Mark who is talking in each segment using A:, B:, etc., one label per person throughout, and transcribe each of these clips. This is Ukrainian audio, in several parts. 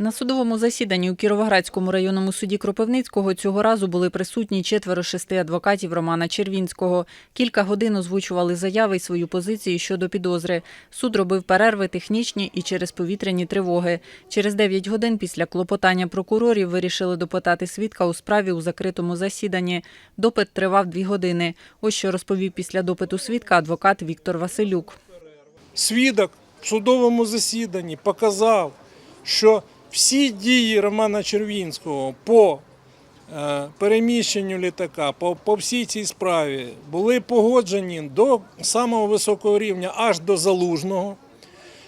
A: На судовому засіданні у Кіровоградському районному суді Кропивницького цього разу були присутні четверо шести адвокатів Романа Червінського. Кілька годин озвучували заяви й свою позицію щодо підозри. Суд робив перерви технічні і через повітряні тривоги. Через 9 годин після клопотання прокурорів вирішили допитати свідка у справі у закритому засіданні. Допит тривав дві години. Ось що розповів після допиту свідка адвокат Віктор Василюк.
B: свідок в судовому засіданні показав, що всі дії Романа Червінського по е, переміщенню літака, по, по всій цій справі були погоджені до самого високого рівня, аж до залужного.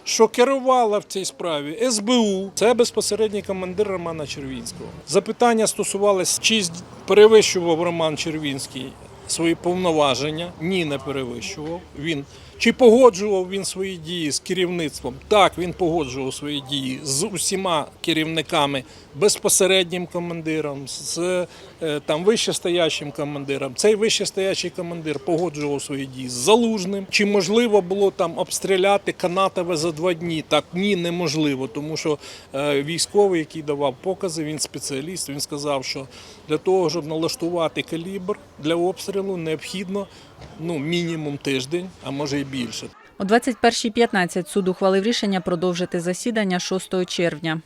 B: Що керувала в цій справі СБУ, це безпосередній командир Романа Червінського. Запитання стосувалися, чи перевищував Роман Червінський свої повноваження. Ні, не перевищував. Він чи погоджував він свої дії з керівництвом? Так, він погоджував свої дії з усіма керівниками, безпосереднім командиром, з е, там вищестоящим командиром. Цей вищестоящий командир погоджував свої дії з залужним. Чи можливо було там обстріляти Канатове за два дні? Так ні, неможливо, тому що е, військовий, який давав покази, він спеціаліст. Він сказав, що для того, щоб налаштувати калібр для обстрілу, необхідно ну мінімум тиждень, а може і більше.
A: О 21.15 суд ухвалив рішення продовжити засідання 6 червня.